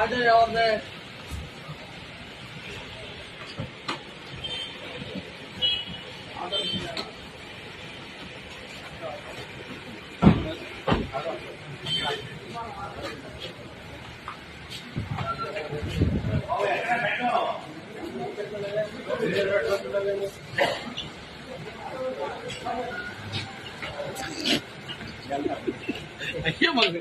అదే ఎవరిది అయ్యో మాకు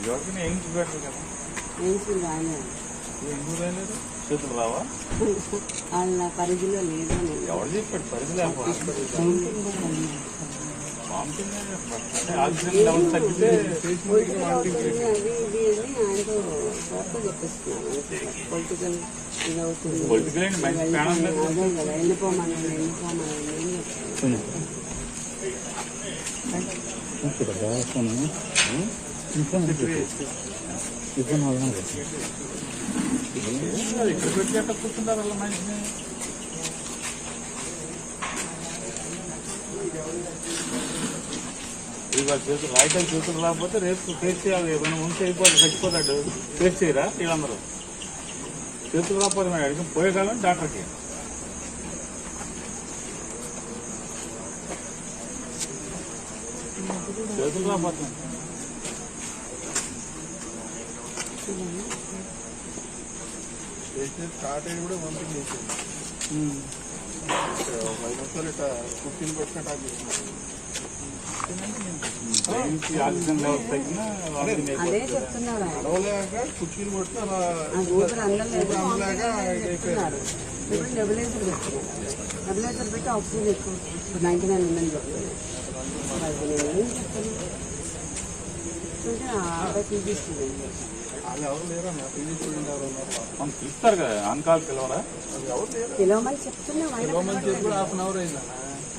ఎవరికైనా ఏం చూపెట్టారు కదా ఎందుకు రాలేదు చేతులు రావా వాళ్ళ పరిధిలో లేదు. ఎవరు చెప్పాడు పరిధి లేకపోతే పొలిటికల్ అవుతుంది అది ఇది అని ఆయనతో సార్తో చెప్పిస్తున్నాను పొలిటికల్ ఇది అవుతుంది పొలిటికల్ ఏంటి మంచి ప్రాణం లేదు అదే కదా వెళ్ళిపోమని వెళ్ళిపోమని ఏం చెప్తాను ఇక్కడ పెట్టి ఎట్లా కూర్చుంటారు వాళ్ళ మనిషిని ఇవాళ చేతులు రాయికాయ చేతులు రాకపోతే రేపు ఫేస్ చేయాలి. ఏమైనా ఉంటే అయిపోతే చచ్చిపోతాడు. ఫేస్ చేయరా? వీళ్ళందరూ. చేతులు రాకపోతే మరి అడిగి పోయేకాలం డాక్టర్కి. చేతులు చేసిన స్టార్ట్ అయ్యి కూడా పంపింగ్ చేసింది ఐదు నిమిషాలు ఇట్లా కుర్చీలు పట్టుకుని టాక్ అదే. చెప్తున్నారు కుర్చీలు పట్టుకుని అలా చెప్తున్నారు. ఇప్పుడు నెబులైజర్ పెట్టుకున్నారు పెట్టి ఆక్సిజన్ ఎక్కువ. ఇప్పుడు నైంటీ నైన్ ఉందని చెప్తున్నారు. ఏం చెప్తాను? పిలుస్తారు కదా పిలవరా? పిలవమని చెప్తున్నాం హాఫ్ అన్ అవర్ అయిందన్న.